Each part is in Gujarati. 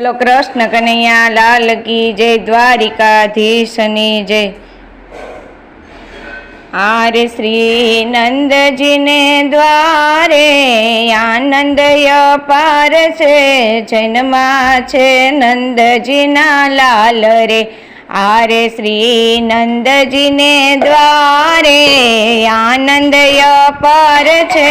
બોલો કૃષ્ણ કનૈયા લાલ કી જય દ્વારિકાધીશની જય. આરે શ્રી નંદજીને દ્વારે આનંદ અપાર છે, જન્મા છે નંદજીના લાલ રે. આરે શ્રી નંદજીને દ્વારે આનંદ અપાર છે,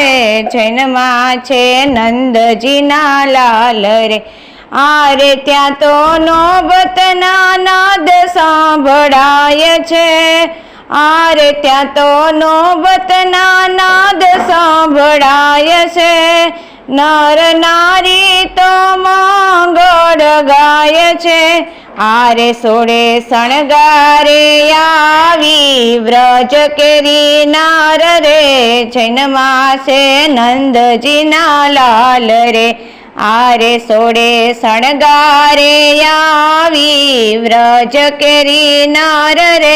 જન્મા છે નંદજીના લાલ રે. આરે ત્યાં તો નોબતના નાદ સાંભળાય છે. આરે ત્યાં તો નોબતના નાદ સાંભળાય છે. નર નારી તો મંગળ ગાય છે. આરે સોળે શણગારે આવી વ્રજ કેરી નાર રે. જન્મા છે નંદજીના લાલ રે. આરે સોડે શણગારે આવી, વ્રજ કેરી નાર રે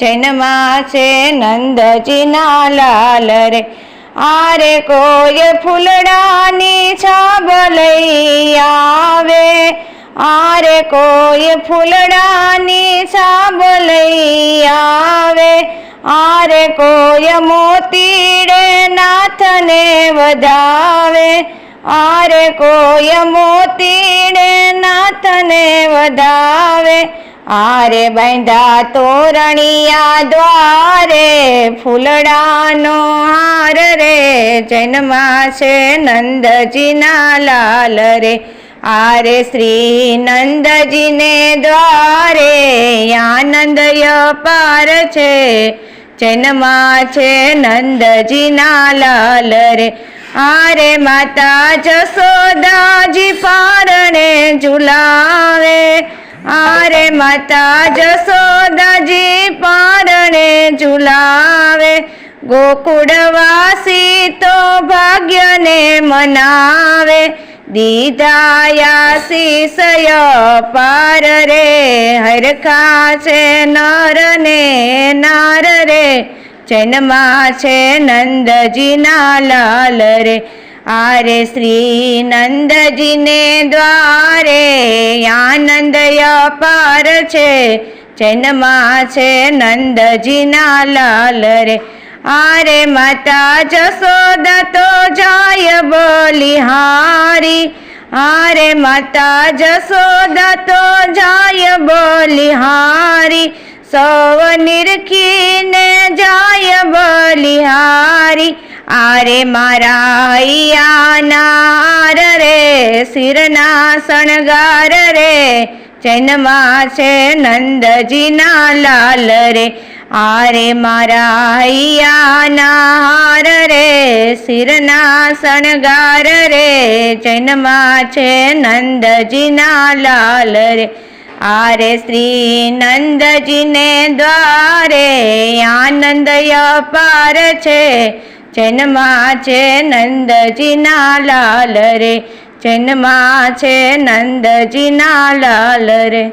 જન્મા છે નંદજીના લાલ રે. આરે કોઈ ફૂલડાની છાબ લઈ આવે, આરે કોઈ ફૂલડાની છાબ લઈ આવે, આરે કોઈ મોતીડે નાથને વધાવે આરે કોય મોતીડે નાથને વધાવે? આરે બાંધા તોરણિયા દ્વારે, ફૂલડાનો હાર રે, જન્માશે નંદજીના લાલ રે. આરે શ્રી નંદજીને દ્વારે, આનંદ અપાર છે જન્મા છે નંદજીના લાલ રે. આરે માતા જસોદાજી પારણે ઝુલાવે. આરે માતા જસોદાજી પારણે ઝુલાવે. ગોકુળવાસી તો ભાગ્યને મનાવે. દીદાયા શિષય પાર રે, હરખા છે નર ને નાર રે. જન્મા છે નંદજીના લાલ રે આરે શ્રી નંદજીને દ્વારે આનંદ અપાર છે જન્મા છે નંદજીના લાલ રે આરે માતા જસોદા તો જાય બોલી હારી આરે માતા જસોદા તો જાય બોલી સૌ નિરખીને જાય બલિહારી. આરે મારા યાનાર રે, શિરના શણગાર રે. ચૈનમાં છે નંદજીના લાલ રે. આરે મારા યાનાર રે, શિરના શણગાર રે. ચૈનમાં છે નંદજીના લાલ રે. આરે શ્રી નંદજીને દ્વારે આનંદ અપાર છે. જન્મા છે નંદજીના લાલ રે. જન્મા છે નંદજીના લાલ રે.